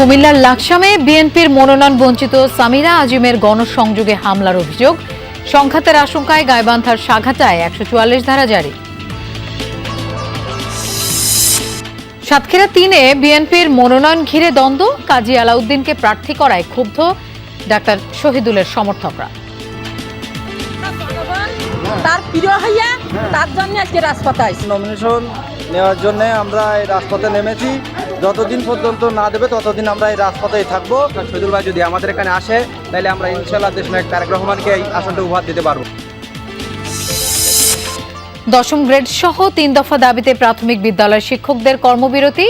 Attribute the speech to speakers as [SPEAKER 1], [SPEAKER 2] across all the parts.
[SPEAKER 1] কুমিল্লার লাকসামে বিএনপির মনোনয়ন বঞ্চিত সামিরা আজিমের গণসংযোগে হামলার অভিযোগ। সংঘাতের আশঙ্কায় গাইবান্ধার সাঘাটায় একশো চুয়াল্লিশ ধারা জারি। সাতক্ষীরা তিনে বিএনপির মনোনয়ন ঘিরে দ্বন্দ্ব। কাজী আলাউদ্দিনকে প্রার্থী করায় ক্ষুব্ধ ডাক্তার শহীদুলের সমর্থকরা।
[SPEAKER 2] তার প্রিয় হইয়া তার জন্য আজকে রাজপথে
[SPEAKER 3] নমিনেশন নেওয়ার জন্য আমরা এই রাজপথে নেমেছি। যতদিন পর্যন্ত না দেবে ততদিন আমরা এই রাজপথেই থাকব।
[SPEAKER 4] শহীদুল ভাই যদি আমাদের এখানে আসে তাহলে আমরা ইনশাল্লাহ দেশ নায়ক তারেক রহমানকে এই আসনটা উপহার দিতে পারব।
[SPEAKER 1] দশম গ্রেড সহ তিন দফা দাবিতে প্রাথমিক বিদ্যালয়ের শিক্ষকদের কর্মবিরতি।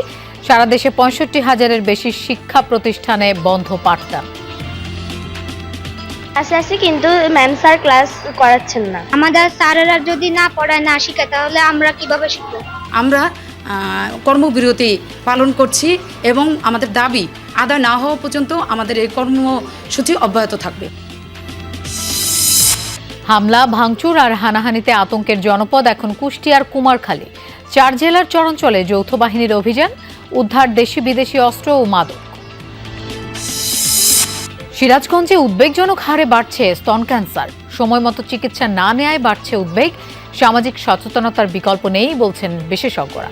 [SPEAKER 1] সারা দেশে পঁয়ষট্টি হাজারের বেশি শিক্ষা প্রতিষ্ঠানে বন্ধ পাঠদান
[SPEAKER 5] আসে আসি কিন্তু ম্যাম স্যার ক্লাস করাচ্ছেন না।
[SPEAKER 6] আমাদের স্যারেরা যদি না পড়ায় না শিখায় তাহলে আমরা কীভাবে শিখব?
[SPEAKER 7] আমরা কর্মবিরতি পালন করছি এবং আমাদের দাবি আদায় না হওয়া পর্যন্ত আমাদের এই কর্মসূচি অব্যাহত থাকবে।
[SPEAKER 1] হামলা, ভাঙচুর আর হানাহানিতে আতঙ্কের জনপদ এখন কুষ্টিয়ার কুমারখালী। চার জেলার চরঞ্চলে যৌথ বাহিনীর অভিযান, উদ্ধার দেশি বিদেশি অস্ত্র ও মাদক। সিরাজগঞ্জে উদ্বেগজনক হারে বাড়ছে স্তন ক্যান্সার। সময় মতো চিকিৎসা না নেয়ায় বাড়ছে উদ্বেগ সামাজিক সচেতনতার বিকল্প নেই বলছেন বিশেষজ্ঞরা।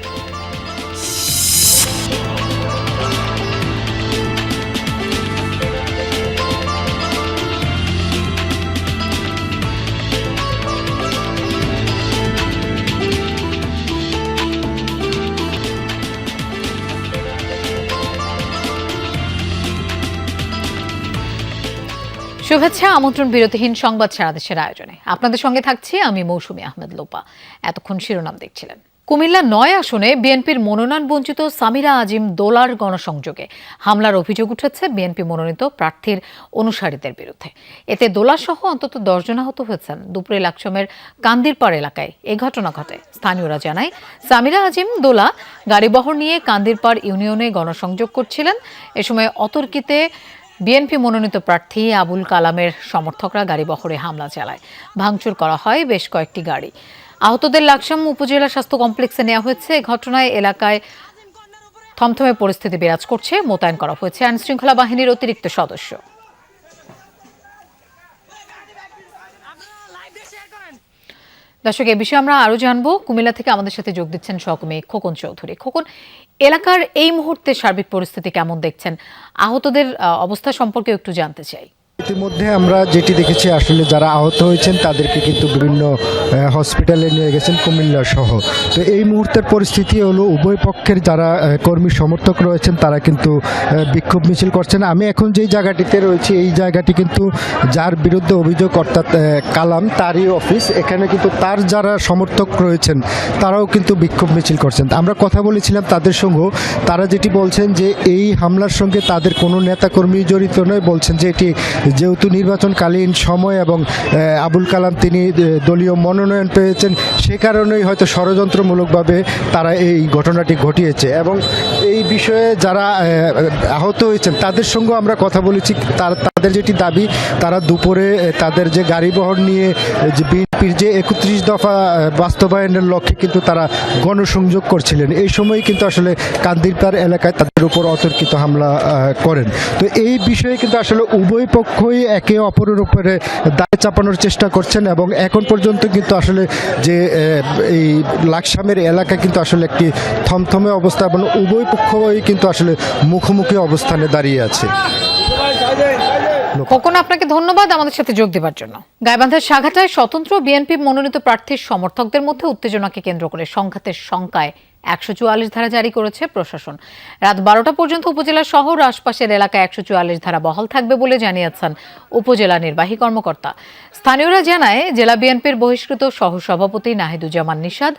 [SPEAKER 1] শুভেচ্ছা, আমন্ত্রণ, বিরতিহীন সংবাদ সারা দেশের আয়োজনে। আপনাদের সঙ্গে থাকছি আমি মৌসুমী আহমেদ লোপা। এতক্ষণ শিরোনাম দেখছিলেন। কুমিল্লা নয় আসনে বিএনপির মনোনয়ন বঞ্চিত সামিরা আজিম দোলার গণসংযোগে। হামলার অভিযোগ উঠেছে বিএনপি মনোনীত প্রার্থীর অনুসারীদের বিরুদ্ধে। এতে দোলা সহ অন্তত দশজন আহত হয়েছেন। দুপুরে লাকসমের কান্দিরপাড় এলাকায় এ ঘটনা ঘটে। স্থানীয়রা জানায়, সামিরা আজিম দোলা গাড়িবহর নিয়ে কান্দিরপাড় ইউনিয়নে গণসংযোগ করছিলেন। এ সময় অতর্কিতে বিএনপি মনোনীত প্রার্থী আবুল কালামের সমর্থকরা গাড়ি বহরে হামলা চালায়। ভাঙচুর করা হয় বেশ কয়েকটি গাড়ি। আহতদের লাকসাম উপজেলা স্বাস্থ্য কমপ্লেক্সে নেওয়া হয়েছে। ঘটনায় এলাকায় থমথমে পরিস্থিতি বিরাজ করছে, মোতায়েন করা হয়েছে আইন শৃঙ্খলা বাহিনীর অতিরিক্ত সদস্য। দর্শক, এ বিষয়ে আমরা আরও জানব। কুমিল্লা থেকে আমাদের সাথে যোগ দিচ্ছেন সহকর্মী খোকন চৌধুরী। খোকন এলাকার এই মুহূর্তে সার্বিক পরিস্থিতি কেমন দেখছেন? আহতদের অবস্থা সম্পর্কে একটু জানতে চাই।
[SPEAKER 8] ইতিমধ্যে আমরা যেটি দেখেছি, আসলে যারা আহত হয়েছেন, তাদেরকে কিন্তু বিভিন্ন হসপিটালে নিয়ে গেছেন কুমিল্লা সহ। তো এই মুহূর্তের পরিস্থিতি হলো, উভয় পক্ষের যারা কর্মী সমর্থক রয়েছেন, তারা কিন্তু বিক্ষোভ মিছিল করছেন। আমি এখন যেই জায়গাটিতে রয়েছি, এই জায়গাটি কিন্তু যার বিরুদ্ধে অভিযোগ, অর্থাৎ কালাম, তারই অফিস। এখানে কিন্তু তার যারা সমর্থক রয়েছেন, তারাও কিন্তু বিক্ষোভ মিছিল করছেন। আমরা কথা বলেছিলাম তাদের সঙ্গেও তারা যেটি বলছেন যে, এই হামলার সঙ্গে তাদের কোনো নেতাকর্মী জড়িত নয়। বলছেন যে, এটি যেহেতু নির্বাচনকালীন সময় এবং আবুল কালাম তিনি দলীয় মনোনয়ন পেয়েছেন, সে কারণেই হয়তো ষড়যন্ত্রমূলকভাবে তারা এই ঘটনাটি ঘটিয়েছে। এবং এই বিষয়ে যারা আহত হয়েছেন, তাদের সঙ্গেও আমরা কথা বলেছি, তার তাদের যেটি দাবি, তারা দুপুরে তাদের যে গাড়ি বহর নিয়ে যে বিএনপির যে একত্রিশ দফা বাস্তবায়নের লক্ষ্যে কিন্তু তারা গণসংযোগ করছিলেন। এই সময় কিন্তু আসলে কান্দিরপাড় এলাকায় তাদের উপর অতর্কিত হামলা করেন। তো এই বিষয়ে কিন্তু আসলে উভয় পক্ষই একে অপরের উপরে দায় চাপানোর চেষ্টা করছেন এবং এখন পর্যন্ত কিন্তু আসলে যে এই লাকসামের এলাকা কিন্তু আসলে একটি থমথমে অবস্থা এবং উভয় পক্ষই কিন্তু আসলে মুখোমুখি অবস্থানে দাঁড়িয়ে আছে।
[SPEAKER 1] খোকন, আপনাকে ধন্যবাদ আমাদের সাথে যোগ দেওয়ার জন্য। গাইবান্ধার সাঘাটায় স্বতন্ত্র বিএনপি মনোনীত প্রার্থীর সমর্থকদের মধ্যে উত্তেজনাকে কেন্দ্র করে সংঘাতের শঙ্কায় একশো চুয়াল্লিশ ধারা জারি করেছে প্রশাসন। রাত বারোটা পর্যন্ত উপজেলা শহর আশপাশের এলাকায় একশো চুয়াল্লিশ ধারা বহাল থাকবে বলে জানিয়েছেন উপজেলা নির্বাহী কর্মকর্তা। স্থানীয়রা জানায়, জেলা বিএনপির বহিষ্কৃত সহসভাপতি নাহিদুজ্জামান নিষাদ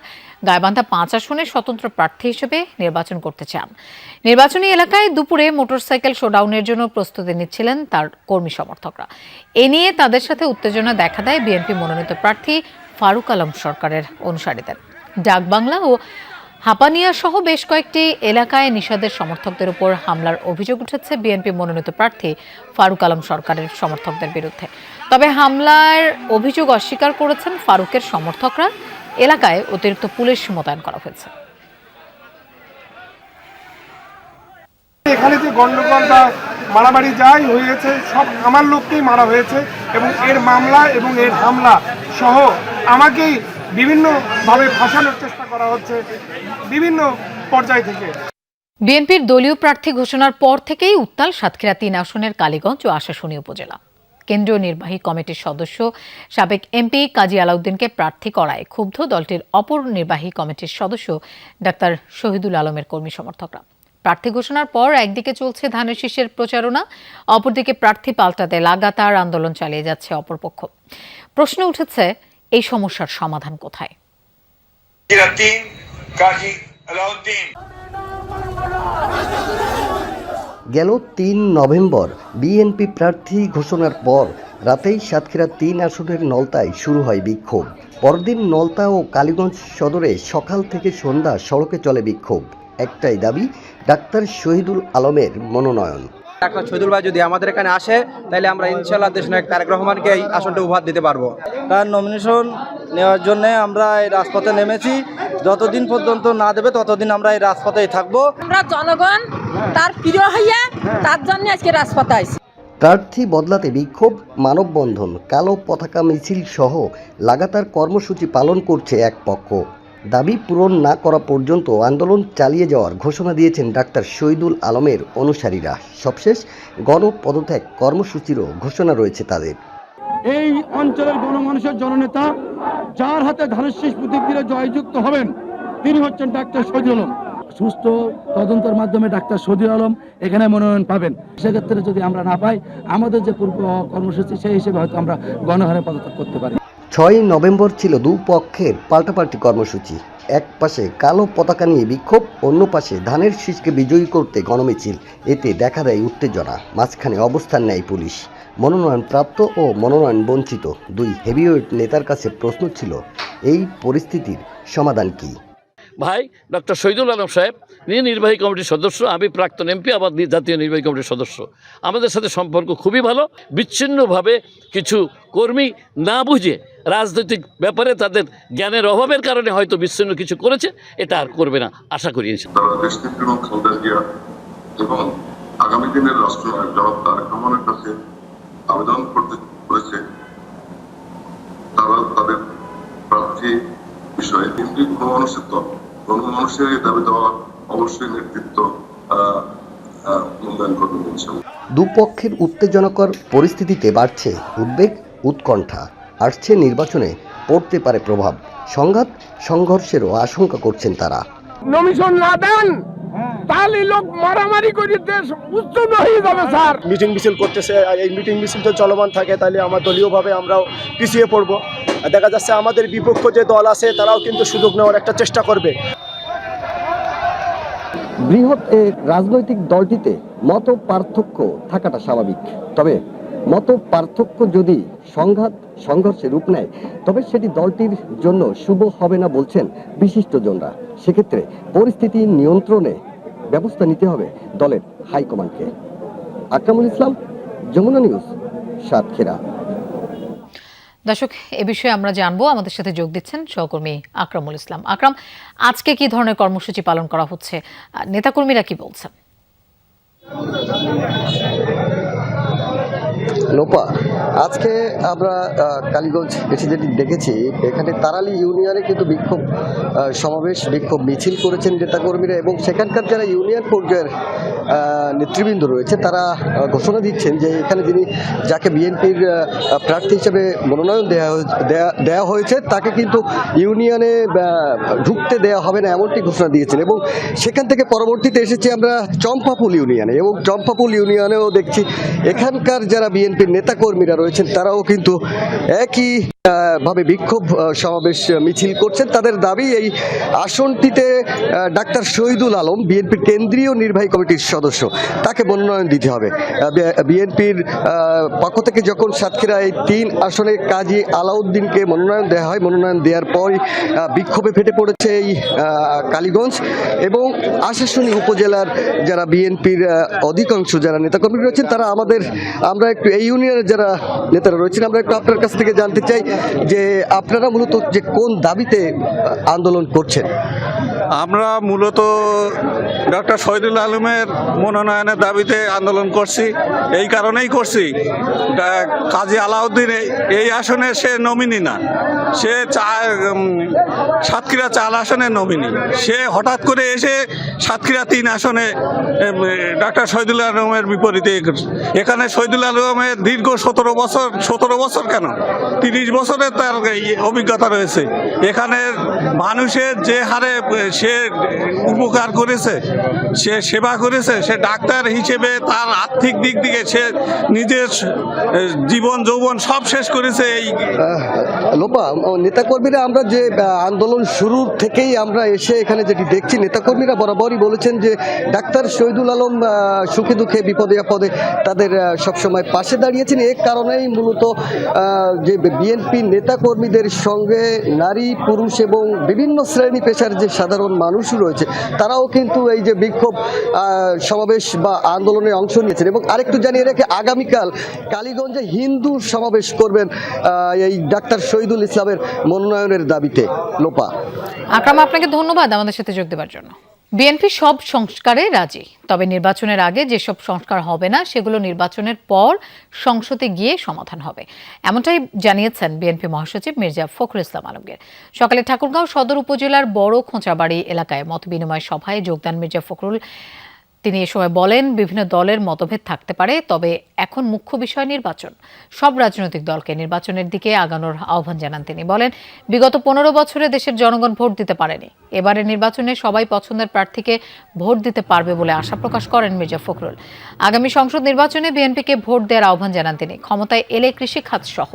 [SPEAKER 1] গাইবান্ধা পাঁচ আসনে স্বতন্ত্র প্রার্থী হিসেবে নির্বাচন করতে চান। নির্বাচনী এলাকায় দুপুরে মোটরসাইকেল শোডাউনের জন্য প্রস্তুতি নিচ্ছিলেন তার কর্মী সমর্থকরা। এ নিয়ে তাদের সাথে উত্তেজনা দেখা দেয় বিএনপি মনোনীত প্রার্থী ফারুক আলম সরকারের অনুসারীদের। ডাকবাংলা ও হাপানিয়া সহ বেশ কয়েকটি এলাকায় নিষাদের সমর্থকদের উপর হামলার অভিযোগ উঠেছে বিএনপি মনোনীত প্রার্থী ফারুক আলম সরকারের সমর্থকদের বিরুদ্ধে। তবে হামলার অভিযোগ অস্বীকার করেছেন ফারুকের সমর্থকরা। এলাকায় অতিরিক্ত পুলিশ মোতায়েন করা হয়েছে।
[SPEAKER 9] এখানে যে গন্ডগোল বা মারামারি যাই হয়েছে সব আমার লোককেই মারা হয়েছে এবং এর মামলা এবং এর হামলা সহ আমাকেই বিভিন্নভাবে ফাঁসানোর চেষ্টা করা হচ্ছে বিভিন্ন পর্যায় থেকে।
[SPEAKER 1] বিএনপির দলীয় প্রার্থী ঘোষণার পর থেকেই উত্তাল সাতক্ষীরা তিন আসনের কালীগঞ্জ ও আশাশুনি উপজেলা। কেন্দ্রীয় নির্বাহী কমিটির সদস্য সাবেক এমপি কাজী আলাউদ্দিনকে প্রার্থী করায় ক্ষুব্ধ দলটির অপর নির্বাহী কমিটির সদস্য ডাক্তার শহীদুল আলমের কর্মী সমর্থকরা। প্রার্থী ঘোষণার পর একদিকে চলছে ধানের শীষের প্রচারণা, অপরদিকে প্রার্থী পাল্টাতে লাগাতার আন্দোলন চালিয়ে যাচ্ছে অপরপক্ষ। প্রশ্ন উঠেছে, এই সমস্যার সমাধান কোথায়?
[SPEAKER 10] কাজী আলাউদ্দিন।
[SPEAKER 11] গেল তিন নভেম্বর। বিএনপি প্রার্থী ঘোষণার পর রাতেই সাতক্ষীরা তিন আসনের নলতায় শুরু হয় বিক্ষোভ। পরদিন নলতা ও কালীগঞ্জ সদরে সকাল থেকে সন্ধ্যা সড়কে চলে বিক্ষোভ। একটাই দাবি ডাক্তার শহীদুল আলমের মনোনয়ন।
[SPEAKER 4] ডাক্তার শহীদুল ভাই যদি আমাদের এখানে আসে তাহলে আমরা ইনশাল্লাহ দেশ নায়ক তারেক রহমানকে এই আসনটা উপহার দিতে পারব।
[SPEAKER 3] তার নমিনেশন নেওয়ার জন্য আমরা এই রাজপথে নেমেছি। যতদিন পর্যন্ত না দেবে ততদিন আমরা এই রাজপথেই থাকব।
[SPEAKER 2] আমরা জনগণ তার প্রিয় হইয়া তার জন্য আজকে রাজপথে আইছি।
[SPEAKER 11] প্রার্থী বদলাতে বিক্ষোভ মানববন্ধন কালো পতাকা মিছিল সহ লাগাতার কর্মসূচি পালন করছে এক পক্ষ। দাবি পূরণ না করা পর্যন্ত আন্দোলন চালিয়ে যাওয়ার ঘোষণা দিয়েছেন ডাক্তার শহীদুল আলমের অনুসারীরা। সবশেষ গণপদত্যাগ কর্মসূচিরও ঘোষণা রয়েছে তাদের।
[SPEAKER 9] এই অঞ্চলের গণমানুষের জননেতা যার হাতে ধানের শীষ প্রতীক দিলে জয়যুক্ত হবেন তিনি হচ্ছেন ডাক্তার শহীদুল আলম। সুস্থ তদন্তের মাধ্যমে ডাক্তার শহীদুল আলম এখানে মনোনয়ন পাবেন। সেক্ষেত্রে যদি আমরা না পাই, আমাদের যে পূর্ব কর্মসূচি, সেই হিসেবে হয়তো আমরা গণহারে পদত্যাগ করতে পারি।
[SPEAKER 11] ছয় নভেম্বর ছিল দুপক্ষের পাল্টাপাল্টি কর্মসূচি। এক পাশে কালো পতাকা নিয়ে বিক্ষোভ, অন্য পাশে ধানের শীষকে বিজয়ী করতে গণমিছিল। এতে দেখা দেয় উত্তেজনা, মাঝখানে অবস্থান নেয় পুলিশ। মনোনয়ন প্রাপ্ত ও মনোনয়ন বঞ্চিত দুই হেভিওয়েট নেতার কাছে প্রশ্ন ছিল, এই পরিস্থিতির সমাধান কী?
[SPEAKER 12] ভাই, ডক্টর শহীদুল আলম সাহেব নিয়ে নির্বাহী কমিটির সদস্য, আমি প্রাক্তন এমপি, আবার জাতীয় নির্বাহী কমিটির সদস্য। আমাদের সাথে সম্পর্ক খুবই ভালো, বিচ্ছিন্নভাবে কিছু কর্মী না বুঝে রাজনৈতিক ব্যাপারে তাদের জ্ঞানের অভাবের কারণে হয়তো বিচ্ছিন্ন কিছু করেছে, এটা আর করবে না, আশা করি
[SPEAKER 10] এবং আগামী দিনের তারা তাদের প্রার্থী বিষয়ে কিন্তু গণমানুষের দল গণমানুষের এই দাবি দেওয়া অবশ্যই নেতৃত্ব মূল্যায়ন
[SPEAKER 11] দুপক্ষের উত্তেজনকর পরিস্থিতিতে বাড়ছে উদ্বেগ উৎকণ্ঠা আসছে নির্বাচনে পড়তে পারে প্রভাব। সংঘাত সংঘর্ষেরও আশঙ্কা করছেন তারা।
[SPEAKER 9] নমিশন না দেন! তাহলে লোক মারামারি করে দেশ উচ্ছন্ন হয়ে যাবে স্যার।
[SPEAKER 8] মিটিং মিছিল করতেছে এই মিটিং মিছিল যদি চলমান থাকে তাহলে আমার দলীয়ভাবে আমরাও পিছিয়ে পড়ব। দেখা যাচ্ছে আমাদের বিপক্ষ যে দল আছে তারাও কিন্তু সুযোগ নেওয়ার একটা চেষ্টা করবে।
[SPEAKER 11] বৃহৎ এ রাজনৈতিক দলটিতে মত পার্থক্য থাকাটা স্বাভাবিক। তবে মত পার্থক্য যদি সংঘাত সংঘর্ষে রূপ নেয় তবে সেটি দলটির জন্য শুভ হবে না বলছেন বিশিষ্টজনরা। সেক্ষেত্রে পরিস্থিতি নিয়ন্ত্রণে ব্যবস্থা নিতে হবে দলের হাইকমান্ডকে আকরামুল ইসলাম যমুনা নিউজ সাতক্ষীরা।
[SPEAKER 1] দর্শক এ বিষয়ে আমরা জানব আমাদের সাথে যোগ দিচ্ছেন সহকর্মী আকরামুল ইসলাম। আকরাম আজকে কি ধরনের কর্মসূচি পালন করা হচ্ছে? নেতাকর্মীরা কি বলছেন?
[SPEAKER 11] লোপা আজকে আমরা কালীগঞ্জ এসে যেটি দেখেছি, এখানে তারালি ইউনিয়নে কিন্তু বিক্ষোভ সমাবেশ, বিক্ষোভ মিছিল করেছেন নেতাকর্মীরা এবং সেখানকার যারা ইউনিয়ন পর্যায়ের নেতৃবৃন্দ রয়েছে, তারা ঘোষণা দিচ্ছেন যে এখানে যিনি যাকে বিএনপির প্রার্থী হিসেবে মনোনয়ন দেওয়া দেওয়া হয়েছে, তাকে কিন্তু ইউনিয়নে ঢুকতে দেওয়া হবে না এমনটি ঘোষণা দিয়েছেন এবং সেখান থেকে পরবর্তীতে এসেছি আমরা চম্পাপুল ইউনিয়নে এবং চম্পাপুল ইউনিয়নেও দেখছি এখানকার যারা বিএনপির নেতাকর্মীরা রয়েছেন, তারাও কিন্তু একই ভাবে বিক্ষোভ সমাবেশ মিছিল করছেন। তাদের দাবি, এই আসনটিতে ডাক্তার শহীদুল আলম, বিএনপির কেন্দ্রীয় নির্বাহী কমিটির সদস্য, তাকে মনোনয়ন দিতে হবে। বিএনপির পক্ষ থেকে যখন সাতক্ষীরা এই তিন আসনে কাজী আলাউদ্দিনকে মনোনয়ন দেওয়া হয়, মনোনয়ন দেওয়ার পরই বিক্ষোভে ফেটে পড়েছে এই কালীগঞ্জ এবং আশাশুনি উপজেলার যারা বিএনপির অধিকাংশ যারা নেতাকর্মী রয়েছেন, তারা আমাদের, আমরা একটু এই ইউনিয়নের যারা নেতারা রয়েছেন, আমরা একটু আপনার কাছ থেকে জানতে চাই যে আপনারা মূলত যে কোন দাবিতে আন্দোলন করছেন?
[SPEAKER 13] আমরা মূলত ডক্টর শহীদুল আলমের মনোনয়নের দাবিতে আন্দোলন করছি। এই কারণেই করছি। কাজী আলাউদ্দিন এই- আসনে সে নমিনি না। সে সাতক্ষীরা চার আসনে নমিনি। সে হঠাৎ করে এসে সাতক্ষীরা তিন আসনে ডক্টর শহীদুল আলমের বিপরীতে। এখানে শহীদুল আলমের দীর্ঘ সতেরো বছর সতেরো বছর কেন? তিরিশ বছরের তার অভিজ্ঞতা রয়েছে। এখানে মানুষের যে হারে সে উপকার করেছে, সে সেবা করেছে, সে ডাক্তার হিসেবে তার আর্থিক দিক থেকে সে নিজের জীবন, যৌবন সব শেষ করেছে এই
[SPEAKER 11] লোপা, নেতাকর্মীরা আমরা যে আন্দোলন শুরুর থেকেই আমরা এসে এখানে যেটি দেখছি, নেতাকর্মীরা বরাবরই বলেছেন যে, ডাক্তার শহীদুল আলম সুখে দুঃখে, বিপদে আপদে তাদের সবসময় পাশে দাঁড়িয়েছেন। এ কারণেই মূলত যে বিএনপি নেতাকর্মীদের সঙ্গে নারী, পুরুষ এবং বিভিন্ন শ্রেণি পেশার যে সাধারণ মানুষ রয়েছে। তারাও কিন্তু এই যে বিক্ষোভ সমাবেশ বা আন্দোলনে অংশ নিয়েছেন এবং আরেকটু জানিয়ে রেখে আগামীকাল কালীগঞ্জে হিন্দু সমাবেশ করবেন এই ডাক্তার শহীদুল ইসলামের মনোনয়নের দাবিতে, লোপা।
[SPEAKER 1] আকরাম, আপনাকে ধন্যবাদ আমাদের সাথে যোগ দেওয়ার জন্য। বিএনপি সব সংস্কারে রাজি, তবে নির্বাচনের আগে যেসব সংস্কার হবে না, সেগুলো নির্বাচনের পর সংসদে গিয়ে সমাধান হবে। এমনটাই জানিয়েছেন বিএনপি মহাসচিব মির্জা ফখরুল ইসলাম আলমগীর। সকালে ঠাকুরগাঁও সদর উপজেলার বড় খোঁচাবাড়ি এলাকায় মত মতবিনিময় সভায় যোগদান মির্জা ফখরুল তিনি এ সময় বলেন, বিভিন্ন দলের মতভেদ থাকতে পারে, তবে এখন মুখ্য বিষয় নির্বাচন। সব রাজনৈতিক দলকে নির্বাচনের দিকে আগানোর আহ্বান জানান তিনি। বলেন, বিগত পনেরো বছরে দেশের জনগণ ভোট দিতে পারেনি। এবারে নির্বাচনে সবাই পছন্দের প্রার্থীকে ভোট দিতে পারবে বলে আশা প্রকাশ করেন মির্জা ফখরুল। আগামী সংসদ নির্বাচনে বিএনপিকে ভোট দেওয়ার আহ্বান জানান তিনি। ক্ষমতায় এলে কৃষি খাত সহ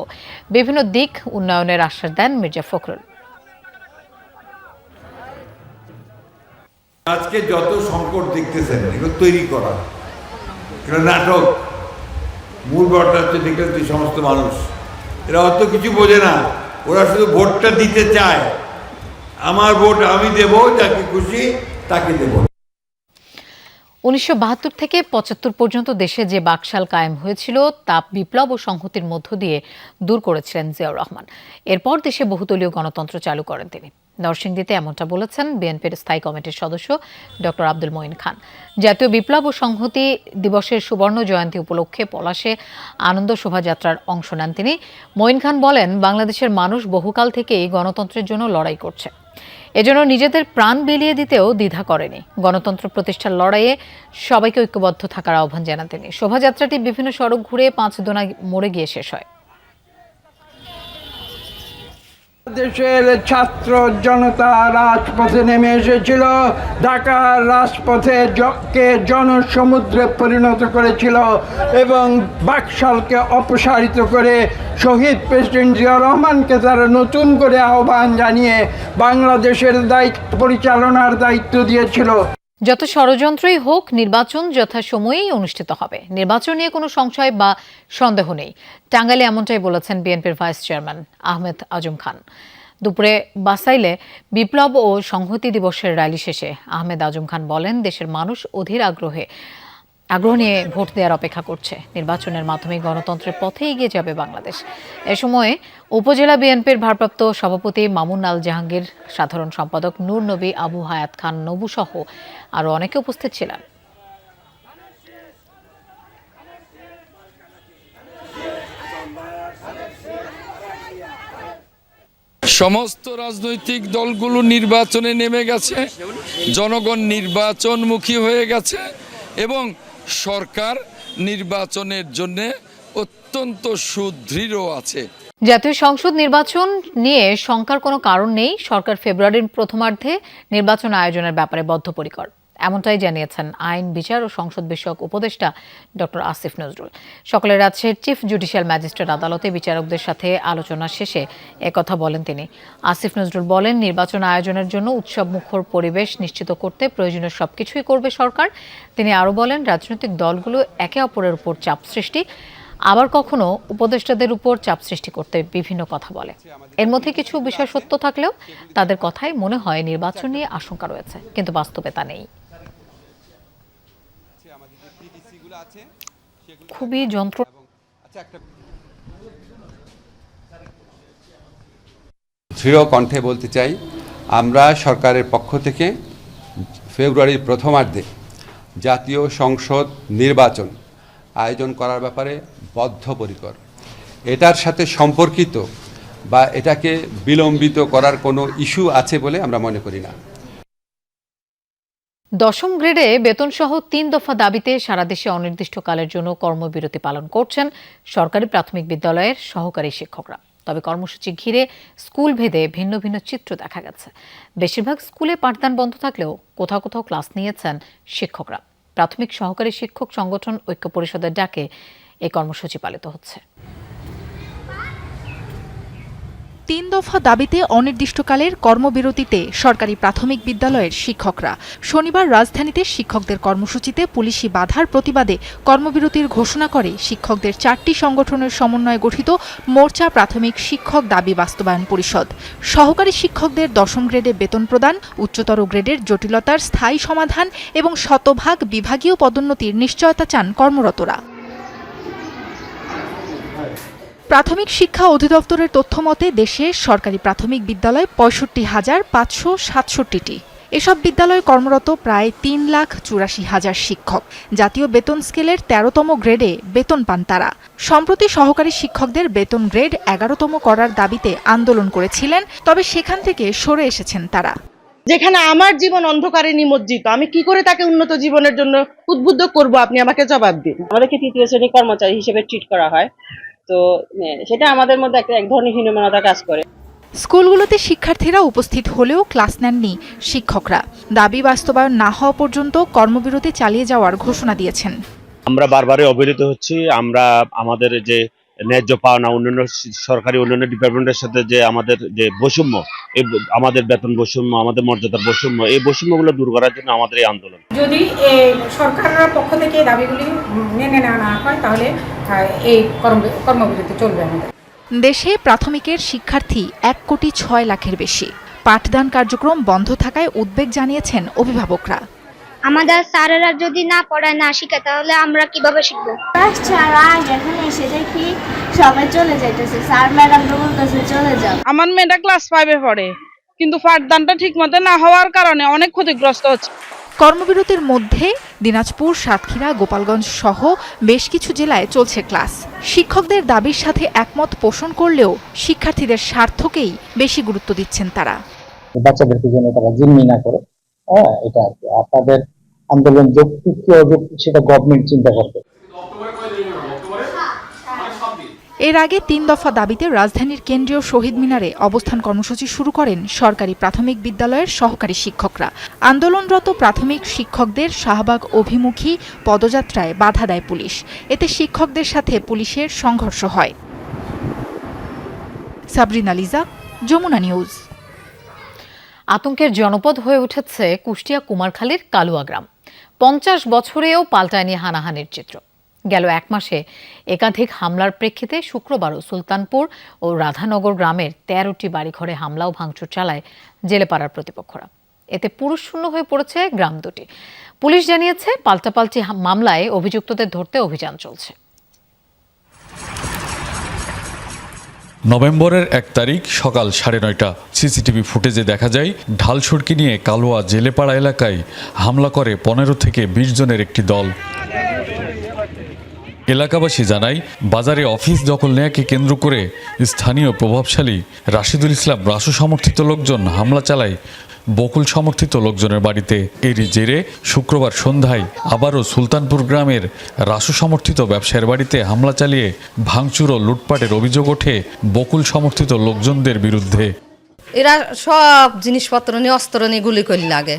[SPEAKER 1] বিভিন্ন দিক উন্নয়নের আশ্বাস দেন মির্জা ফখরুল।
[SPEAKER 14] আজকে যত সংকট দেখতেছেন, এগুলো তৈরি করা। নাটক। মূল ঘটনা হচ্ছে দেখলেন সমস্ত মানুষ। এরা অত কিছু বোঝে না। ওরা শুধু ভোটটা দিতে চায়। আমার ভোট আমি দেব, যাকে খুশি তাকে দেবো।
[SPEAKER 1] উনিশশো থেকে পঁচাত্তর পর্যন্ত দেশে যে বাকশাল কায়েম হয়েছিল, তা বিপ্লব ও সংহতির মধ্য দিয়ে দূর করেছিলেন জিয়াউর রহমান। এরপর দেশে বহুদলীয় গণতন্ত্র চালু করেন তিনি। নরসিংদীতে এমনটা বলেছেন বিএনপির স্থায়ী কমিটির সদস্য ডক্টর আব্দুল মঈন খান। জাতীয় বিপ্লব ও সংহতি দিবসের সুবর্ণ জয়ন্তী উপলক্ষে পলাশে আনন্দ শোভাযাত্রার অংশ নেন তিনি। মঈন খান বলেন, বাংলাদেশের মানুষ বহুকাল থেকেই গণতন্ত্রের জন্য লড়াই করছে। এজন্য নিজেদের প্রাণ বিলিয়ে দিতেও দ্বিধা করেনি। গণতন্ত্র প্রতিষ্ঠার লড়াইয়ে সবাইকে ঐক্যবদ্ধ থাকার আহ্বান জানান তিনি। শোভাযাত্রাটি বিভিন্ন সড়ক ঘুরে পাঁচ দোনা মোড়ে গিয়ে শেষ হয়।
[SPEAKER 15] দেশের ছাত্র জনতা রাজপথে নেমে এসেছিল, ঢাকার রাজপথে কে জনসমুদ্রে পরিণত করেছিল এবং বাকশালকে অপসারিত করে শহীদ প্রেসিডেন্ট জিয়া রহমানকে তারা নতুন করে আহ্বান জানিয়ে বাংলাদেশের দায়িত্ব পরিচালনার দায়িত্ব দিয়েছিল।
[SPEAKER 1] যত ষড়যন্ত্রই হোক, নির্বাচন যথাসময়েই অনুষ্ঠিত হবে। নির্বাচন নিয়ে কোনো সংশয় বা সন্দেহ নেই। টাঙ্গাইলে এমনটাই বলেছেন বিএনপির ভাইস চেয়ারম্যান আহমেদ আজম খান। দুপুরে বাসাইলে বিপ্লব ও সংহতি দিবসের র্যালি শেষে আহমেদ আজম খান বলেন, দেশের মানুষ অধীর আগ্রহে আগ্রহ নিয়ে ভোট দেওয়ার অপেক্ষা করছে। নির্বাচনের মাধ্যমে গণতন্ত্রের পথে এগিয়ে যাবে বাংলাদেশ। এ সময়ে উপজেলা বিএনপির ভারপ্রাপ্ত সভাপতি মামুন আল জাহাঙ্গীর, সাধারণ সম্পাদক নূর নবী, আবু হায়াত খান, নবু সহ আরও অনেকে উপস্থিত ছিলেন।
[SPEAKER 16] সমস্ত রাজনৈতিক দলগুলো নির্বাচনে নেমে গেছে। জনগণ নির্বাচনমুখী হয়ে গেছে এবং সরকার নির্বাচনের জন্য অত্যন্ত সুদৃঢ় আছে।
[SPEAKER 1] জাতীয় সংসদ নির্বাচন নিয়ে শঙ্কার কোনো কারণ নেই। সরকার ফেব্রুয়ারির প্রথমার্ধে নির্বাচন আয়োজনের ব্যাপারে বদ্ধপরিকর। এমনটাই জানিয়েছেন আইন বিচার ও সংসদ বিষয়ক উপদেষ্টা ডক্টর আসিফ নজরুল। সকালে রাজশাহীর চিফ জুডিশিয়াল ম্যাজিস্ট্রেট আদালতে বিচারকদের সাথে আলোচনা শেষে একথা বলেন তিনি। আসিফ নজরুল বলেন, নির্বাচন আয়োজনের জন্য উৎসব মুখর পরিবেশ নিশ্চিত করতে প্রয়োজনীয় সবকিছুই করবে সরকার। তিনি আরও বলেন, রাজনৈতিক দলগুলো একে অপরের উপর চাপ সৃষ্টি, আবার কখনো উপদেষ্টাদের উপর চাপ সৃষ্টি করতে বিভিন্ন কথা বলে। এর মধ্যে কিছু বিষয় সত্য থাকলেও তাদের কথাই মনে হয় নির্বাচন নিয়ে আশঙ্কা রয়েছে, কিন্তু বাস্তবে তা নেই। খুবই যন্ত্র
[SPEAKER 17] দৃঢ় কণ্ঠে বলতে চাই, আমরা সরকারের পক্ষ থেকে ফেব্রুয়ারির প্রথমার্ধে জাতীয় সংসদ নির্বাচন আয়োজন করার ব্যাপারে বদ্ধপরিকর। এটার সাথে সম্পর্কিত বা এটাকে বিলম্বিত করার কোনো ইস্যু আছে বলে আমরা মনে করি না।
[SPEAKER 1] দশম গ্রেডে বেতনসহ তিন দফা দাবিতে সারা দেশে অনির্দিষ্টকালের জন্য কর্মবিরতি পালন করছেন সরকারি প্রাথমিক বিদ্যালয়ের সহকারী শিক্ষকরা। তবে কর্মসূচি ঘিরে স্কুল ভেদে ভিন্ন ভিন্ন চিত্র দেখা গেছে। বেশিরভাগ স্কুলে পাঠদান বন্ধ থাকলেও কোথাও কোথাও ক্লাস নিয়েছেন শিক্ষকরা। প্রাথমিক সহকারী শিক্ষক সংগঠন ঐক্য পরিষদের ডাকে এই কর্মসূচি পালিত হচ্ছে।
[SPEAKER 18] তিন দফা দাবিতে অনির্দিষ্টকালের কর্মবিরতিতে সরকারি প্রাথমিক বিদ্যালয়ের শিক্ষকরা। শনিবার রাজধানীতে শিক্ষকদের কর্মসূচিতে পুলিশি বাধার প্রতিবাদে কর্মবিরতির ঘোষণা করে শিক্ষকদের চারটি সংগঠনের সমন্বয়ে গঠিত মোর্চা প্রাথমিক শিক্ষক দাবি বাস্তবায়ন পরিষদ। সহকারী শিক্ষকদের দশম গ্রেডে বেতন প্রদান, উচ্চতর গ্রেডের জটিলতার স্থায়ী সমাধান এবং শতভাগ বিভাগীয় পদোন্নতির নিশ্চয়তা চান কর্মরতরা। প্রাথমিক শিক্ষা অধিদপ্তরের তথ্য মতে দেশে সরকারি প্রাথমিক বিদ্যালয় পঁয়ষট্টি হাজার পাঁচশো সাতষট্টিটি। এসব বিদ্যালয়ে কর্মরত প্রায় তিন লাখ চুরাশি হাজার শিক্ষক। জাতীয় বেতন স্কেলের তেরোতম গ্রেডে বেতন পান তারা। সম্প্রতি সহকারী শিক্ষকদের বেতন গ্রেড এগারোতম করার দাবিতে আন্দোলন করেছিলেন তবে সেখান থেকে সরে এসেছেন তারা।
[SPEAKER 19] যেখানে আমার জীবন অন্ধকারে নিমজ্জিত আমি কি করে তাকে উন্নত জীবনের জন্য উদ্বুদ্ধ করব আপনি আমাকে জবাব দিন।
[SPEAKER 20] আমাদেরকে তৃতীয় শ্রেণি কর্মচারী হিসেবে ট্রিট করা হয়। তো এ, সেটা আমাদের মধ্যে একটা এক ধরনের হীনমানতা কাজ করে।
[SPEAKER 18] স্কুলগুলোতে শিক্ষার্থীরা উপস্থিত হলেও ক্লাস নেননি শিক্ষকরা। দাবি বাস্তবায়ন না হওয়া পর্যন্ত কর্মবিরতি চালিয়ে যাওয়ার ঘোষণা দিয়েছেন।
[SPEAKER 21] আমরা বারবারই অবহেলিত হচ্ছি। আমরা আমাদের যে ন্যায্য পাওনা অন্যান্য সরকারি অন্যান্য ডিপার্টমেন্টের সাথে যে আমাদের যে বৈষম্য এই আমাদের বেতন বৈষম্য আমাদের মর্যাদার বৈষম্য এই বৈষম্যগুলো দূর করার জন্য আমাদের এই আন্দোলন।
[SPEAKER 22] যদি সরকারের পক্ষ থেকে এই দাবিগুলি মেনে নেওয়া না হয় তাহলে এই কর্মবিরতি চলবে আমাদের।
[SPEAKER 18] দেশে প্রাথমিকের শিক্ষার্থী এক কোটি ছয় লাখের বেশি। পাঠদান কার্যক্রম বন্ধ থাকায় উদ্বেগ জানিয়েছেন অভিভাবকরা।
[SPEAKER 6] আমাদের স্যারেরা যদি না পড়ায় না শিখায় তাহলে আমরা কীভাবে শিখব?
[SPEAKER 5] ছাড়া এখন এসে দেখি সবাই চলে যাইতেছে। স্যার ম্যাডামরা বলতেছে চলে যাও।
[SPEAKER 23] আমার মেয়েটা ক্লাস ফাইভে পড়ে কিন্তু পাঠদানটা ঠিক মতো না হওয়ার কারণে অনেক ক্ষতিগ্রস্ত হচ্ছে।
[SPEAKER 18] কর্মবিরতির মধ্যে দিনাজপুর সাতক্ষীরা গোপালগঞ্জ সহ বেশ কিছু জেলায় চলছে ক্লাস শিক্ষকদের দাবির সাথে একমত পোষণ করলেও শিক্ষার্থীদের স্বার্থকেই বেশি গুরুত্ব দিচ্ছেন তারা।
[SPEAKER 24] বাচ্চাদেরকে যেন তারা জিম্মি না করে। হ্যাঁ এটা আর কি। আপনাদের আন্দোলন যৌক্তিক কি অযৌক্তিক সেটা গভর্নমেন্ট চিন্তা করবে।
[SPEAKER 18] এর আগে তিন দফা দাবিতে রাজধানীর কেন্দ্রীয় শহীদ মিনারে অবস্থান কর্মসূচি শুরু করেন সরকারি প্রাথমিক বিদ্যালয়ের সহকারী শিক্ষকরা। আন্দোলনরত প্রাথমিক শিক্ষকদের শাহবাগ অভিমুখী পদযাত্রায় বাধা দেয় পুলিশ। এতে শিক্ষকদের সাথে পুলিশের সংঘর্ষ হয়। সাবরিনা লিজা, যমুনা নিউজ।
[SPEAKER 1] আতঙ্কের জনপদ হয়ে উঠেছে কুষ্টিয়া কুমারখালীর কালুয়া গ্রাম। পঞ্চাশ বছরেও পাল্টায়নি হানাহানির চিত্র। গেল এক মাসে একাধিক হামলার প্রেক্ষিতে শুক্রবারও সুলতানপুর ও রাধানগর গ্রামের তেরোটি বাড়িঘরে হামলা ও ভাঙচুর চালায় জেলেপাড়ার প্রতিপক্ষরা। এতে পুরুষ শূন্য হয়ে পড়েছে গ্রাম দুটি। পুলিশ জানিয়েছে, পাল্টাপাল্টি মামলায় অভিযুক্তদের ধরতে অভিযান চলছে।
[SPEAKER 16] নভেম্বরের এক তারিখ সকাল সাড়ে নয়টা। সিসিটিভি ফুটেজে দেখা যায়, ঢাল সড়কি নিয়ে কালোয়া জেলেপাড়া এলাকায় হামলা করে পনেরো থেকে বিশ জনের একটি দল। এলাকাবাসী জানায়, বাজারে অফিস দখল নেয়াকে কেন্দ্র করে স্থানীয় প্রভাবশালী রাশিদুল ইসলাম রাসু সমর্থিত লোকজন হামলা চালায় বকুল সমর্থিত লোকজনের বাড়িতে এরই জেরে শুক্রবার সন্ধ্যায় আবারও সুলতানপুর গ্রামের রাসু সমর্থিত ব্যবসায়ীর বাড়িতে হামলা চালিয়ে ভাঙচুর ও লুটপাটের অভিযোগ ওঠে বকুল সমর্থিত লোকজনদের বিরুদ্ধে।
[SPEAKER 2] এরা সব জিনিসপত্র নিয়ে অস্ত্র নিয়ে গুলি করলে লাগে।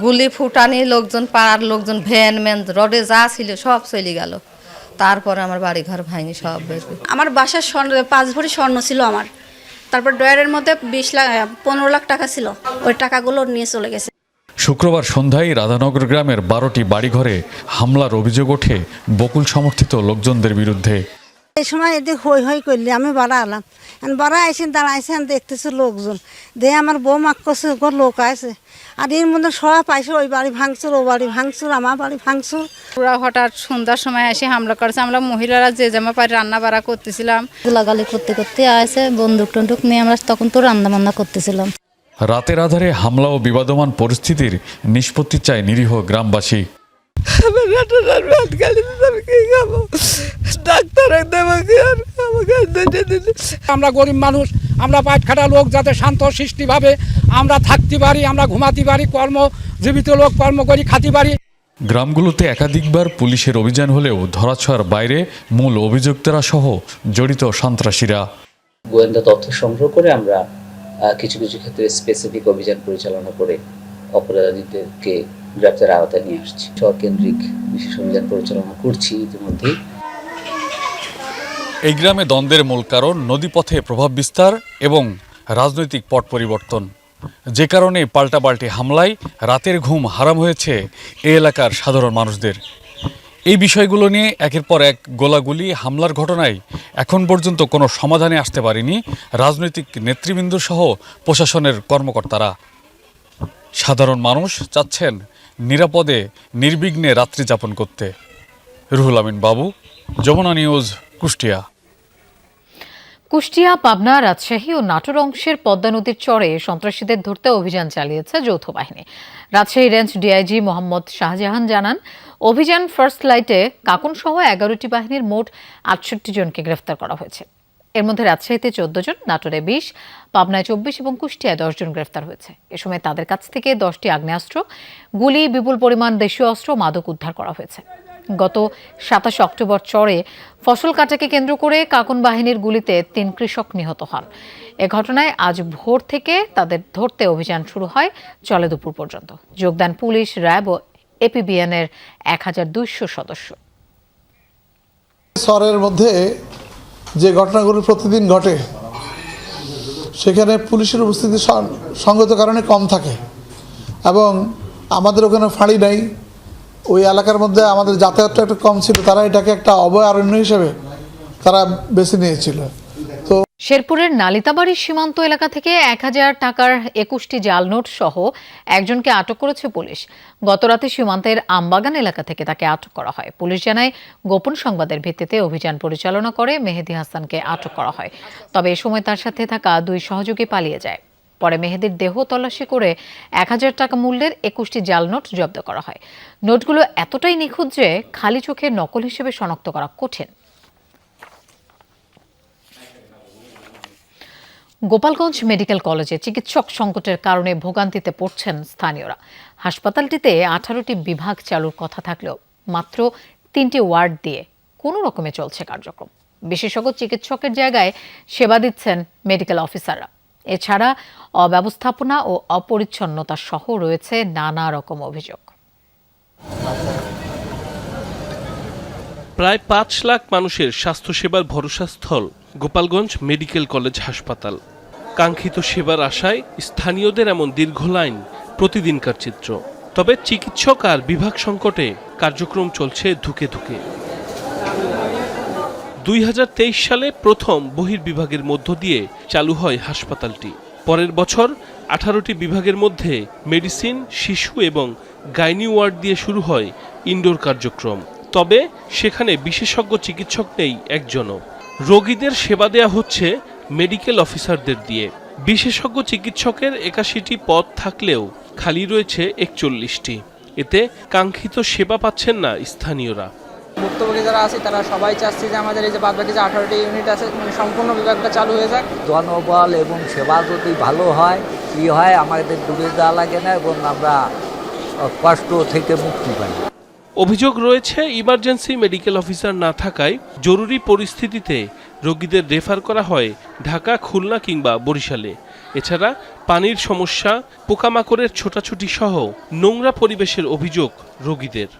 [SPEAKER 2] গুলি ফুটানি লোকজন পাড়ার লোকজন ভ্যান ম্যান রডে যা ছিল সব চলে গেল। তারপরে আমার বাড়ি ঘর ভাঙি সব বের
[SPEAKER 25] আমার বাসার স্বর্ণ পাঁচ ভরি স্বর্ণ ছিল আমার। তারপর ড্রয়ারের মধ্যে বিশ লাখ পনেরো লাখ টাকা ছিল। ওই টাকাগুলো নিয়ে চলে গেছে।
[SPEAKER 16] শুক্রবার সন্ধ্যায় রাধানগর গ্রামের বারোটি বাড়িঘরে হামলার অভিযোগ ওঠে বকুল সমর্থিত লোকজনদের বিরুদ্ধে।
[SPEAKER 26] এই সময় এদিকে হই হই করলি আমি বাড়া আলাম বাড়া আইসেন দাঁড়াইছেন দেখতেছে লোকজন। দে আমার বউ মাক করছে ওর লোক আছে আর এর মধ্যে সব পাইছে ওই বাড়ি ভাঙচুর ও বাড়ি ভাঙচুর আমার বাড়ি ভাঙচুর।
[SPEAKER 27] ওরা হঠাৎ সন্ধ্যার সময় এসে হামলা করেছে। আমরা মহিলারা যে জামা পাই রান্না বাড়া করতেছিলাম।
[SPEAKER 28] গালাগালি করতে করতে আসে বন্দুক টন্দুক নিয়ে আমরা তখন তো রান্না বান্না করতেছিলাম।
[SPEAKER 16] রাতের আধারে হামলা ও বিবাদমান পরিস্থিতির নিষ্পত্তি চায় নিরীহ গ্রামবাসী।
[SPEAKER 22] আমরা গরিব মানুষ আমরা পাট খাটা লোক যাতে শান্ত সৃষ্টিভাবে আমরা থাকতে পারি আমরা ঘুমাতে পারি কর্ম জীবিত লোক কর্ম করি খাতে পারি।
[SPEAKER 16] গ্রামগুলোতে একাধিকবার পুলিশের অভিযান হলেও ধরাছোঁয়ার বাইরে মূল অভিযুক্তরা সহ জড়িত সন্ত্রাসীরা।
[SPEAKER 29] গোয়েন্দা তথ্য সংগ্রহ করে আমরা কিছু কিছু ক্ষেত্রে স্পেসিফিক অভিযান পরিচালনা করে অপরাধীদেরকে গ্রেপ্তার আওতায় নিয়ে আসছি। কেন্দ্রিক বিশেষ অভিযান পরিচালনা করছি ইতিমধ্যেই।
[SPEAKER 16] এই গ্রামে দ্বন্দ্বের মূল কারণ নদীপথে প্রভাব বিস্তার এবং রাজনৈতিক পট পরিবর্তন। যে কারণে পাল্টাপাল্টি হামলায় রাতের ঘুম হারাম হয়েছে এই এলাকার সাধারণ মানুষদের। এই বিষয়গুলো নিয়ে একের পর এক গোলাগুলি, হামলার ঘটনায় এখন পর্যন্ত কোনো সমাধানে আসতে পারেনি রাজনৈতিক নেতৃবৃন্দ সহ প্রশাসনের কর্মকর্তারা। সাধারণ মানুষ চাচ্ছেন নিরাপদে, নির্বিঘ্নে রাত্রি যাপন করতে। রুহুল আমিন বাবু, যমুনা নিউজ, কুষ্টিয়া।
[SPEAKER 1] কুষ্টিয়া, পাবনা, রাজশাহী ও নাটোর অংশের পদ্মা নদীর চরে সন্ত্রাসীদের ধরতে অভিযান চালিয়েছে যৌথ বাহিনী। রাজশাহী রেঞ্জ ডিআইজি মোহাম্মদ শাহজাহান জানান, অভিযান ফার্স্ট লাইটে কাকুন সহ এগারোটি বাহিনীর মোট আটষট্টি জনকে গ্রেফতার করা হয়েছে। এর মধ্যে রাজশাহীতে চোদ্দ জন, নাটোরে বিশ, পাবনায় চব্বিশ এবং কুষ্টিয়ায় দশ জন গ্রেফতার হয়েছে। এ সময় তাদের কাছ থেকে দশটি আগ্নেয়াস্ত্র, গুলি, বিপুল পরিমাণ দেশীয় অস্ত্র মাদক উদ্ধার করা হয়েছে। গত সাতাশ অক্টোবর চরে ফসল কাটাকে কেন্দ্র করে কাকুন বাহিনীর গুলিতে তিন কৃষক নিহত হন। এ ঘটনায় আজ ভোর থেকে তাদের ধরতে অভিযান শুরু হয়, চলে দুপুর পর্যন্ত। যোগদান পুলিশ, র্যাব ও এপিবিএন এর এক হাজার দুইশো সদস্য।
[SPEAKER 30] মধ্যে যে ঘটনাগুলো প্রতিদিন ঘটে, সেখানে পুলিশের উপস্থিতি সঙ্গত কারণে কম থাকে এবং আমাদের ওখানে ফাঁড়ি নাই। ওই এলাকার মধ্যে আমাদের যাতায়াতটা একটু কম ছিল, তারা এটাকে একটা অভয়ারণ্য হিসেবে তারা বেছে নিয়েছিল।
[SPEAKER 1] শেরপুরের নালিতাবাড়ি সীমান্ত এলাকা থেকে এক হাজার টাকার একুশটি জাল নোট সহ একজনকে আটক করেছে পুলিশ। গতরাতে সীমান্তের আমবাগান এলাকা থেকে তাকে আটক করা হয়। পুলিশ জানায়, গোপন সংবাদের ভিত্তিতে অভিযান পরিচালনা করে মেহেদি হাসানকে আটক করা হয়। তবে এ সময় তার সাথে থাকা দুই সহযোগী পালিয়ে যায়। পরে মেহেদির দেহ তল্লাশি করে এক হাজার টাকা মূল্যের একুশটি জাল নোট জব্দ করা হয়। নোটগুলো এতটাই নিখুঁত যে খালি চোখে নকল হিসেবে শনাক্ত করা কঠিন। গোপালগঞ্জ মেডিকেল কলেজে চিকিৎসক সংকটের কারণে ভোগান্তিতে পড়ছেন স্থানীয়রা। হাসপাতালটিতে আঠারোটি বিভাগ চালুর কথা থাকলেও মাত্র তিনটি ওয়ার্ড দিয়ে কোনো রকমে চলছে কার্যক্রম। বিশেষজ্ঞ চিকিৎসকের জায়গায় সেবা দিচ্ছেন মেডিকেল অফিসাররা। এছাড়া অব্যবস্থাপনা ও অপরিচ্ছন্নতা সহ রয়েছে নানা রকম অভিযোগ।
[SPEAKER 31] প্রায় পাঁচ লাখ মানুষের স্বাস্থ্যসেবার ভরসাস্থল গোপালগঞ্জ মেডিকেল কলেজ হাসপাতাল। কাঙ্ক্ষিত সেবার আশায় স্থানীয়দের এমন দীর্ঘ লাইন, প্রতিদিনকার চিত্র। তবে চিকিৎসক আর বিভাগ সংকটে কার্যক্রম চলছে ধুকে ধুকে। দুই সালে প্রথম বহির্বিভাগের মধ্য দিয়ে চালু হয় হাসপাতালটি। পরের বছর আঠারোটি বিভাগের মধ্যে মেডিসিন, শিশু এবং গাইনি ওয়ার্ড দিয়ে শুরু হয় ইনডোর কার্যক্রম। তবে সেখানে বিশেষজ্ঞ চিকিৎসক নেই একজনও। রোগীদের সেবা দেয়া হচ্ছে মেডিকেল অফিসারদের দিয়ে। বিশেষজ্ঞ চিকিৎসকের একাশিটি পদ থাকলেও খালি রয়েছে একচল্লিশটি। এতে কাঙ্ক্ষিত সেবা পাচ্ছেন না স্থানীয়রা।
[SPEAKER 32] ভুক্তভোগী যারা আছে তারা সবাই চাচ্ছে যে আমাদের এই যে বাদবাকি যে আঠারোটি ইউনিট আছে মানে সম্পূর্ণ বিভাগটা চালু হয়ে যাক।
[SPEAKER 33] জনবল এবং সেবা যদি ভালো হয় কি হয় আমাদের ডুবে যাওয়া লাগে না এবং আমরা কষ্ট থেকে মুক্তি পাই।
[SPEAKER 31] অভিযোগ রয়েছে ইমার্জেন্সি মেডিকেল অফিসার না থাকায় জরুরি পরিস্থিতিতে রোগীদের রেফার করা হয় ঢাকা খুলনা কিংবা বরিশালে। এছাড়া পানির সমস্যা পোকামাকড়ের ছোটাছুটি সহ নোংরা পরিবেশের অভিযোগ রোগীদের।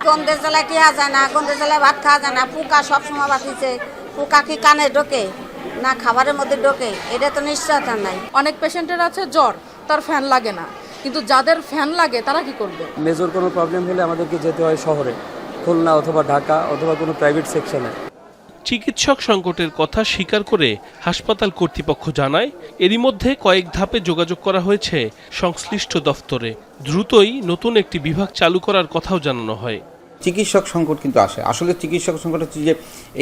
[SPEAKER 34] গন্ধের জেলায় টিয়া যায় না গন্ধের জেলায় ভাত খাওয়া যায় না পোকা সব সময় বাঁচিছে পোকা কি কানে ঢোকে? না খাবারের মধ্যে ঢোকে। এটা তো নিশ্চয়তা নাই।
[SPEAKER 35] অনেক পেশেন্টের আছে জ্বর তার ফ্যান লাগে না। কিন্তু যাদের ফ্যান লাগে তারা কি করবে?
[SPEAKER 28] মেজর কোনো প্রবলেম হলে আমাদেরকে যেতে হয় শহরে খুলনা অথবা ঢাকা অথবা কোনো প্রাইভেট সেকশনে
[SPEAKER 31] চিকিৎসক সংকটের কথা স্বীকার করে হাসপাতাল কর্তৃপক্ষ জানায় এরই মধ্যে কয়েক ধাপে যোগাযোগ করা হয়েছে সংশ্লিষ্ট দফতরে। দ্রুতই নতুন একটি বিভাগ চালু করার কথাও জানানো হয়।
[SPEAKER 36] চিকিৎসক সংকট কিন্তু আসে। আসলে চিকিৎসক সংকট হচ্ছে যে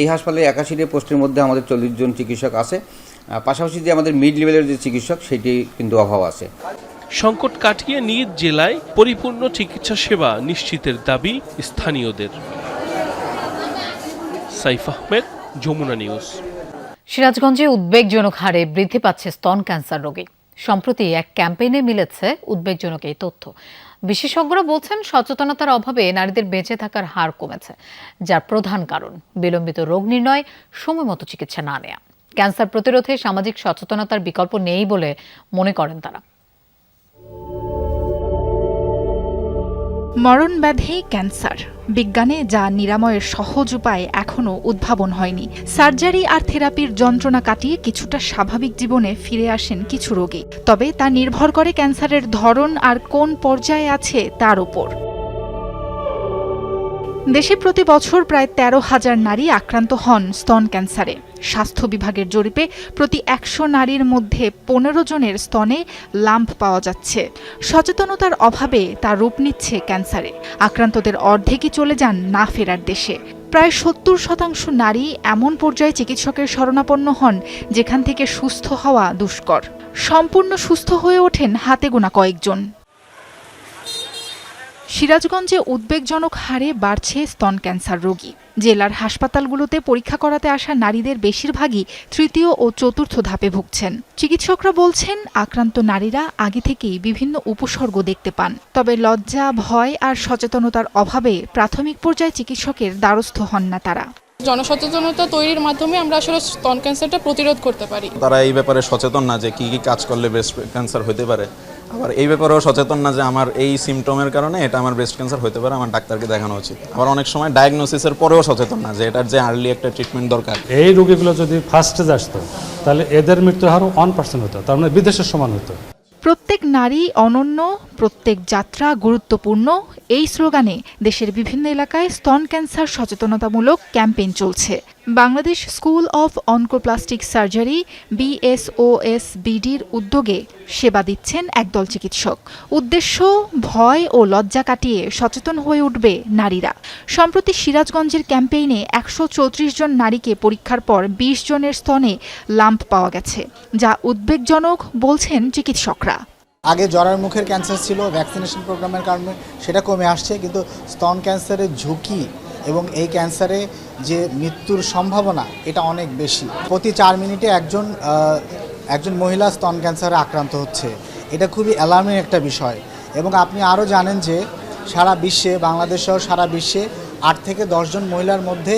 [SPEAKER 36] এই হাসপাতালে একাশিটি পোস্টের মধ্যে আমাদের চল্লিশ জন চিকিৎসক আছে।
[SPEAKER 37] পাশাপাশি যে আমাদের মিড লেভেলের যে চিকিৎসক সেটি কিন্তু অভাব আছে।
[SPEAKER 31] সংকট কাটিয়ে নিজ জেলায় পরিপূর্ণ চিকিৎসা সেবা নিশ্চিতের দাবি স্থানীয়দের। সাইফ আহমেদ, যমুনা নিউজ।
[SPEAKER 1] সিরাজগঞ্জে উদ্বেগজনক হারে বৃদ্ধি পাচ্ছে স্তন ক্যান্সার রোগী। সম্প্রতি এক ক্যাম্পেইনে মিলেছে উদ্বেগজনক এই তথ্য। বিশেষজ্ঞরা বলছেন, সচেতনতার অভাবে নারীদের বেঁচে থাকার হার কমেছে, যার প্রধান কারণ বিলম্বিত রোগ নির্ণয় সময় মতো চিকিৎসা না নেওয়া ক্যান্সার প্রতিরোধে সামাজিক সচেতনতার বিকল্প নেই বলে মনে করেন তারা।
[SPEAKER 18] মরণ ব্যাধি ক্যান্সার। বিজ্ঞানে যা নিরাময়ের সহজ উপায় এখনও উদ্ভাবন হয়নি। সার্জারি আর থেরাপির যন্ত্রণা কাটিয়ে কিছুটা স্বাভাবিক জীবনে ফিরে আসেন কিছু রোগী। তবে তা নির্ভর করে ক্যান্সারের ধরন আর কোন পর্যায়ে আছে তার উপর। দেশে প্রতি বছর প্রায় তেরো হাজার নারী আক্রান্ত হন স্তন ক্যান্সারে। স্বাস্থ্য বিভাগের জরিপে প্রতি একশো নারীর মধ্যে পনেরো জনের স্তনে লাম্প পাওয়া যাচ্ছে। সচেতনতার অভাবে তা রূপ নিচ্ছে ক্যান্সারে। আক্রান্তদের অর্ধেকই চলে যান না ফেরার দেশে। প্রায় সত্তর শতাংশ নারী এমন পর্যায়ে চিকিৎসকের শরণাপন্ন হন, যেখান থেকে সুস্থ হওয়া দুষ্কর। সম্পূর্ণ সুস্থ হয়ে ওঠেন হাতে গোনা কয়েকজন। সিরাজগঞ্জে উদ্বেগজনক হারে বাড়ছে স্তন ক্যান্সার রোগী। জেলার হাসপাতালগুলোতে পরীক্ষা করাতে আসা নারীদের বেশিরভাগই তৃতীয় ও চতুর্থ ধাপে ভুগছেন। চিকিৎসকরা বলছেন আক্রান্ত নারীরা আগে থেকেই বিভিন্ন উপসর্গ দেখতে পান। তবে লজ্জা ভয় আর সচেতনতার অভাবে প্রাথমিক পর্যায়ে চিকিৎসকের দ্বারস্থ হন না তারা।
[SPEAKER 35] জনসচেতনতা তৈরির মাধ্যমে আমরা আসলে স্তন ক্যান্সারটা প্রতিরোধ করতে পারি।
[SPEAKER 38] তারা এই ব্যাপারে সচেতন না যে কি কি কাজ করলে ব্রেস্ট ক্যান্সার হতে পারে। আবার এই ব্যাপারেও সচেতন না যে আমার এই সিমটমের কারণে এটা আমার ব্রেস্ট ক্যান্সার হতে পারে আমার ডাক্তারকে দেখানো উচিত। আবার অনেক সময় ডায়াগনোসিসের পরেও সচেতন না যে এটার যে আর্লি একটা ট্রিটমেন্ট দরকার।
[SPEAKER 28] এই রোগীগুলো যদি ফার্স্ট স্টেজ আসতো তাহলে এদের মৃত্যুর হারও ওয়ান পার্সেন্ট হতো তার মানে বিদেশের সমান হতো।
[SPEAKER 18] প্রত্যেক নারী অনন্য প্রত্যেক যাত্রা গুরুত্বপূর্ণ। এই স্লোগানে দেশের বিভিন্ন এলাকায় স্তন ক্যান্সার সচেতনতামূলক ক্যাম্পেইন চলছে। Bangladesh school of oncoplastic surgery, B S O S বিডির উদ্যোগে সেবা দিচ্ছেন একদল চিকিৎসক। উদ্দেশ্য, ভয় ও লজ্জা কাটিয়ে সচেতন হয়ে উঠবে নারীরা। সম্প্রতি সিরাজগঞ্জের ক্যাম্পেইনে একশো চৌত্রিশ জন নারীকে পরীক্ষার পর বিশ জনের স্তনে লাম্প পাওয়া গেছে, যা উদ্বেগজনক বলছেন চিকিৎসকরা।
[SPEAKER 39] আগে জরার মুখের ক্যান্সার ছিল, ভ্যাকসিনেশন প্রোগ্রামের কারণে সেটা কমে আসছে, কিন্তু স্তন ক্যান্সারের ঝুঁকি এবং এই ক্যান্সারে যে মৃত্যুর সম্ভাবনা, এটা অনেক বেশি। প্রতি চার মিনিটে একজন একজন মহিলা স্তন ক্যান্সারে আক্রান্ত হচ্ছে। এটা খুবই অ্যালার্মিং একটা বিষয়। এবং আপনি আরও জানেন যে, সারা বিশ্বে, বাংলাদেশ সহ সারা বিশ্বে আট থেকে দশজন মহিলার মধ্যে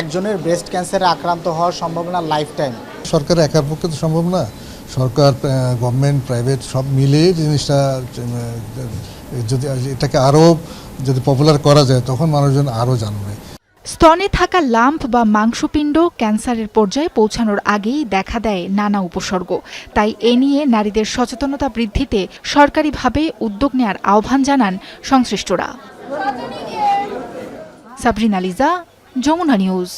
[SPEAKER 39] একজনের ব্রেস্ট ক্যান্সারে আক্রান্ত হওয়ার সম্ভাবনা লাইফ টাইম
[SPEAKER 30] সরকার একার পক্ষে তো সম্ভব না। সরকার গভর্নমেন্ট, প্রাইভেট সব মিলে জিনিসটা যদি এটাকে আরও যদি পপুলার করা যায়, তখন মানুষজন আরও জানবে।
[SPEAKER 18] স্তনে থাকা লাম্প বা মাংসপিণ্ড ক্যান্সারের পর্যায়ে পৌঁছানোর আগেই দেখা দেয় নানা উপসর্গ। তাই এ নিয়ে নারীদের সচেতনতা বৃদ্ধিতে সরকারিভাবে উদ্যোগ নেয়ার আহ্বান জানান সংশ্লিষ্টরা। সাবরিনা লিজা, যমুনা নিউজ।